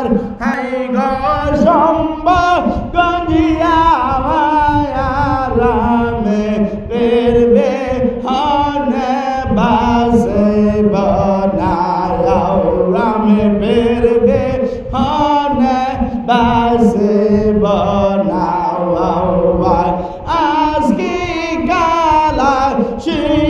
মায়ার হাই গো সম্ভব গঞ্জিয়া মায়ারামে পেরবে হনে বাসে বনায়াও রামে পেরবে হনে বাসে বনাও আজকে কালা শিবান্তি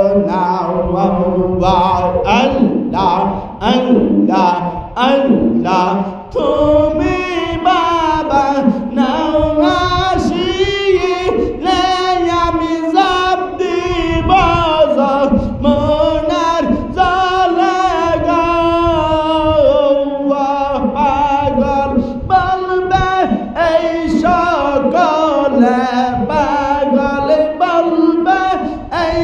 আল্লাহ আল্লাহ, তুমি বাবা, নাও আসিলে আমি জাপ দিব মনার জলে পাগল। বলবে, এই সকলে পাগল। বলবে, এই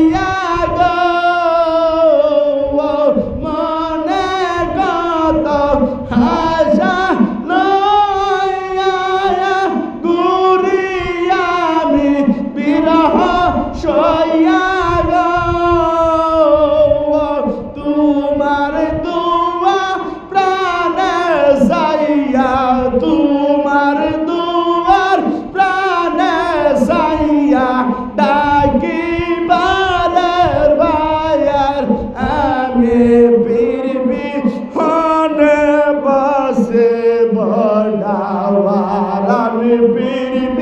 ডাকি বারের বায়ার আমি পিরবি হনে বসে বনাওয়ার আমি পিরবি